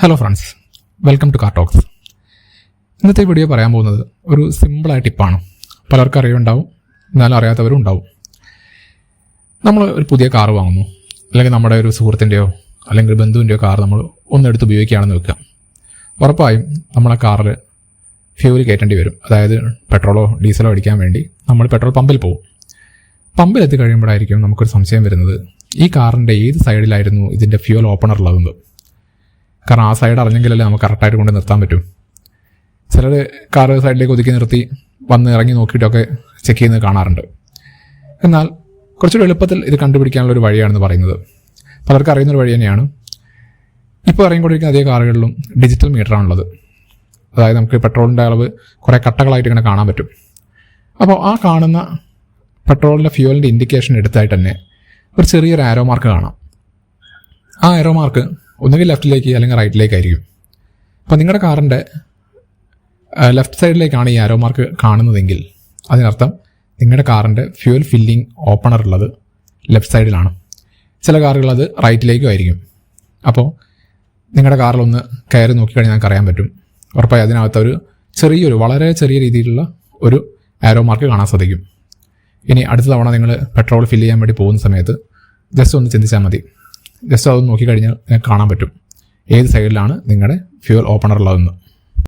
Hello friends welcome to car talks ഇന്നത്തെ video പറയാൻ പോകുന്നത് ഒരു സിമ്പിളായ ടിപ്പാണ് പലർക്കും അറിയുണ്ടാവും എന്നാലും അറിയാത്തവരും ഉണ്ടാവും. നമ്മൾ ഒരു പുതിയ കാർ വാങ്ങുന്നു. അല്ലെങ്കിൽ നമ്മുടെ ഒരു സുഹൃത്തിന്റെയോ അല്ലെങ്കിൽ ബന്ധുവിന്റെയോ കാർ നമ്മൾ ഒന്നെടുത്ത് ഉപയോഗിക്കുകയാണെന്ന് വെക്കുക. ഉറപ്പായും നമ്മളെ കാറിൽ ഫ്യൂൽ കയറ്റേണ്ടി വരും. അതായത് പെട്രോളോ ഡീസലോ അടിക്കാൻ വേണ്ടി നമ്മൾ പെട്രോൾ പമ്പിൽ പോകും. പമ്പിൽ പമ്പിലെത്തി കഴിയുമ്പോഴായിരിക്കും നമുക്കൊരു സംശയം വരുന്നത് ഈ കാറിന്റെ ഏത് സൈഡിലായിരുന്നു ഇതിന്റെ ഫ്യൂൽ ഓപ്പണർ ഉള്ളതെന്ന് കാരണം ആ സൈഡ് അറിഞ്ഞെങ്കിലല്ലേ നമുക്ക് കറക്റ്റായിട്ട് കൊണ്ട് നിർത്താൻ പറ്റും. ചിലർ കാറ് സൈഡിലേക്ക് ഒതുക്കി നിർത്തി വന്ന് ഇറങ്ങി നോക്കിയിട്ടൊക്കെ ചെക്ക് ചെയ്യുന്നത് കാണാറുണ്ട്. എന്നാൽ കുറച്ചുകൂടി എളുപ്പത്തിൽ ഇത് കണ്ടുപിടിക്കാനുള്ള ഒരു വഴിയാണെന്ന് പറയുന്നത്. പലർക്കും അറിയുന്നൊരു വഴി തന്നെയാണ്. ഇപ്പോൾ ഇറങ്ങിക്കൊണ്ടിരിക്കുന്ന അതേ കാറുകളിലും ഡിജിറ്റൽ മീറ്ററാണുള്ളത് അതായത് നമുക്ക് പെട്രോളിന്റെ അളവ് കുറേ കട്ടകളായിട്ട് ഇങ്ങനെ കാണാൻ പറ്റും. അപ്പോൾ ആ കാണുന്ന പെട്രോളിന്റെ ഫ്യൂവലിന്റെ ഇൻഡിക്കേഷൻ എടുത്തായിട്ട് തന്നെ ഒരു ചെറിയൊരു ആരോ മാർക്ക് കാണാം. ആ ആരോ മാർക്ക് ഒന്നുകിൽ ലെഫ്റ്റിലേക്ക് അല്ലെങ്കിൽ റൈറ്റിലേക്ക് ആയിരിക്കും അപ്പോൾ നിങ്ങളുടെ കാറിന്റെ ലെഫ്റ്റ് സൈഡിലേക്കാണ് ഈ ആരോ മാർക്ക് കാണുന്നതെങ്കിൽ അതിനർത്ഥം നിങ്ങളുടെ കാറിന്റെ ഫ്യൂൽ ഫില്ലിംഗ് ഓപ്പണർ ഉള്ളത് ലെഫ്റ്റ് സൈഡിലാണ്. ചില കാറുകൾ അത് റൈറ്റിലേക്കും ആയിരിക്കും. അപ്പോൾ നിങ്ങളുടെ കാറിലൊന്ന് കയറി നോക്കിക്കഴിഞ്ഞാൽ നിങ്ങൾക്ക് അറിയാൻ പറ്റും. ഉറപ്പായി അതിനകത്ത് ഒരു ചെറിയൊരു വളരെ ചെറിയ രീതിയിലുള്ള ഒരു ആരോ മാർക്ക് കാണാൻ സാധിക്കും. ഇനി അടുത്ത തവണ നിങ്ങൾ പെട്രോൾ ഫില്ല് ചെയ്യാൻ വേണ്ടി പോകുന്ന സമയത്ത് ജസ്റ്റ് ഒന്ന് ചിന്തിച്ചാൽ മതി. ജസ്റ്റ് അതൊന്ന് നോക്കിക്കഴിഞ്ഞാൽ കാണാൻ പറ്റും. ഏത് സൈഡിലാണ് നിങ്ങളുടെ ഫ്യൂൽ ഓപ്പണർ ഉള്ളതെന്ന്.